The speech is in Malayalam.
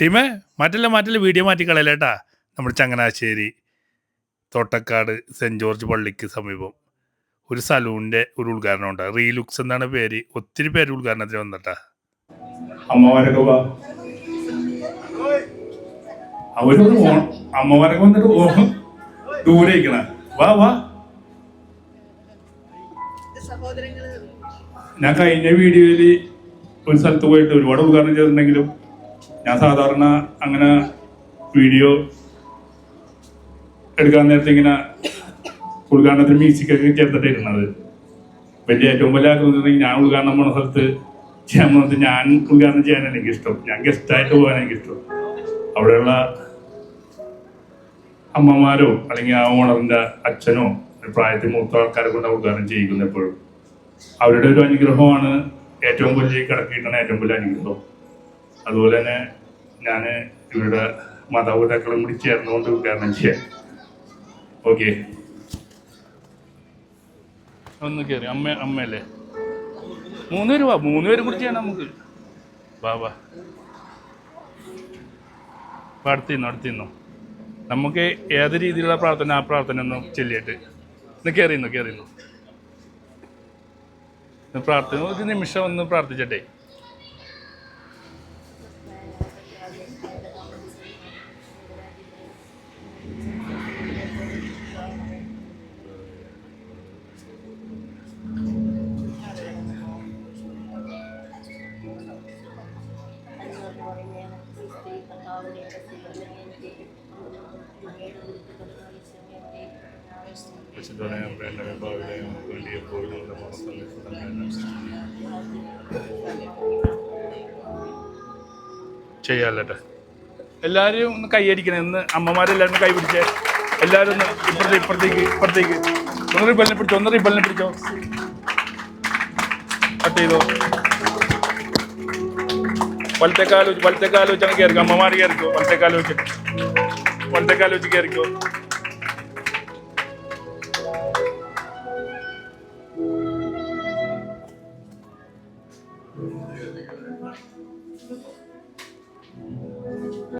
ടീമേ മാറ്റല്ല മാറ്റല്ല വീഡിയോ മാറ്റിക്കളയല്ലേട്ടാ നമ്മുടെ ചങ്ങനാശ്ശേരി തോട്ടക്കാട് സെന്റ് ജോർജ് പള്ളിക്ക് സമീപം ഒരു സലൂണിന്റെ ഒരു ഉദ്ഘാടനം ഉണ്ട്. റീലുക്സ് എന്നാണ് പേര്. ഒത്തിരി പേര് ഉദ്ഘാടനത്തിന് വന്നിട്ടാ. വാ. വാ ഞാൻ കഴിഞ്ഞ വീഡിയോയിൽ ഒരു സ്ഥലത്ത് പോയിട്ട് ഒരുപാട് ഉദ്ഘാടനം ചെയ്തിട്ടുണ്ടെങ്കിലും ഞാൻ സാധാരണ അങ്ങനെ വീഡിയോ എടുക്കാൻ നേരത്തെ ഇങ്ങനെ ഉദ്ഘാടനത്തിന് മ്യൂസിക്കൊക്കെ ചേർത്തിട്ട് ഇരുന്നത് വലിയ ഏറ്റവും വലിയ ആഗ്രഹം ഞാൻ ഉദ്ഘാടനം പോണ സ്ഥലത്ത് ചെയ്യാൻ പോകുന്നത് ഞാൻ ഉദ്ഘാടനം ചെയ്യാനാണ് എനിക്ക് ഇഷ്ടം. ഞാൻ ഗസ്റ്റായിട്ട് പോകാൻ എനിക്ക് ഇഷ്ടം. അവിടെയുള്ള അമ്മമാരോ അല്ലെങ്കിൽ ആ ഓണറിന്റെ അച്ഛനോ പ്രായത്തിൽ മൂത്ത ആൾക്കാരെ കൊണ്ട് ഉദ്ഘാടനം ചെയ്യിക്കുന്നത് എപ്പോഴും. അവരുടെ ഒരു അനുഗ്രഹമാണ് ഏറ്റവും വലിയ കിടക്കിയിട്ടുള്ള ഏറ്റവും വലിയ അനുഗ്രഹം. അതുപോലെ തന്നെ ഞാൻ ഇവരുടെ മാതാപിതാക്കളും കൂടി ചേർന്നുകൊണ്ട് ഉദ്ഘാടനം ചെയ്യാം ഓക്കെ ഒന്ന് കയറി അമ്മ അമ്മയല്ലേ? മൂന്ന് പേര് വാ. മൂന്ന് പേരും കൂടി ചെയ്യണം നമുക്ക്. വാ വാ. അടുത്തിന്നു അടുത്തിന്നു നമുക്ക് ഏത് രീതിയിലുള്ള പ്രാർത്ഥന ആ പ്രാർത്ഥന ഒന്ന് ചൊല്ലിയിട്ട്. ഇന്ന് കയറിയുന്നു ഒന്ന് പ്രാർത്ഥന ഒരു നിമിഷം ഒന്ന് പ്രാർത്ഥിച്ചട്ടെ. ചെയ്യാല്ലേ എല്ലാവരും ഒന്ന് കൈയടിക്കണേ ഇന്ന് അമ്മമാരെല്ലാവരും കൈ പിടിച്ചേ. എല്ലാവരും ഒന്ന് ഇപ്പുറത്തേക്ക് ഇപ്പുറത്തേക്ക് ഇപ്പുറത്തേക്ക്. ഒന്നറി റിബലിനെ പിടിച്ചോ ഒന്നറി റിബലിനെ പിടിച്ചോ. കട്ട് ചെയ്തോ. వలస కాలేజ్ వలస ఆలోచన గారికి అమ్మవారి గారికి వలస కాలేజ్ వలస కాలేజ్ గారికి.